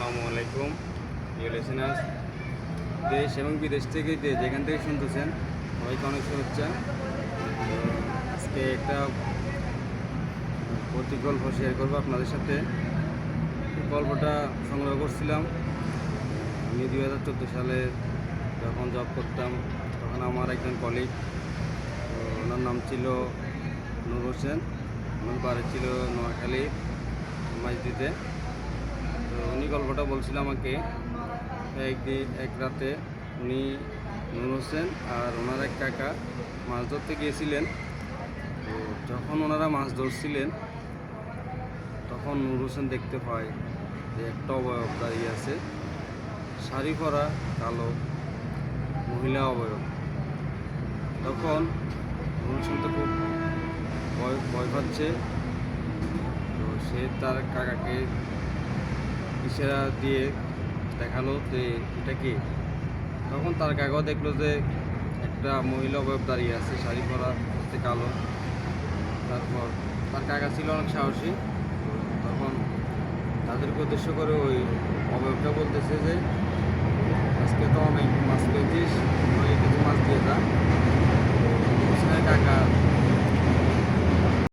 আসসালামু আলাইকুম। Dear listeners দেশ এবং বিদেশ থেকে যে যেখান থেকে শুনতেছেন, সবাইকে অনেক শুভেচ্ছা। আজকে একটা প্রতি গল্প শেয়ার করব আপনাদের সাথে। গল্পটা সংগ্রহ করছিলাম। আমি দুই হাজার চোদ্দ সালে যখন জব করতাম, তখন আমার একজন কলিগ ওনার নাম ছিল নূর হোসেন। ওনার বাড়ি ছিল নোয়াখালী মাইজদিতে তো উনি গল্পটা বলছিল আমাকে। একদিন, এক রাতে উনি নূর হোসেন আর ওনার এক কাকা মাছ ধরতে গিয়েছিলেন। তো যখন ওনারা মাছ ধরছিলেন, তখন নূর হোসেন দেখতে পায় যে একটা অবয়ব দাঁড়িয়ে আছে। শাড়ি পরা কালো মহিলা অবয়ব। তখন নূর হোসেন তো খুব ভয় ভয় পাচ্ছে। তো সে তার কাকাকে ইশারা দিয়ে দেখাল যে এটা কি। তখন তার কাকাও দেখল যে একটা মহিলা অবয়ব দাঁড়িয়ে আছে, শাড়ি পরা, হচ্ছে কালো। তারপর তার কাকা ছিল অনেক সাহসী। তখন তাদেরকে উদ্দেশ্য করে ওই অবয়বটা বলতেছে যে, আজকে তো অনেক মাছ পেয়েছিস আমাকে কিছু মাছ দিয়ে যা।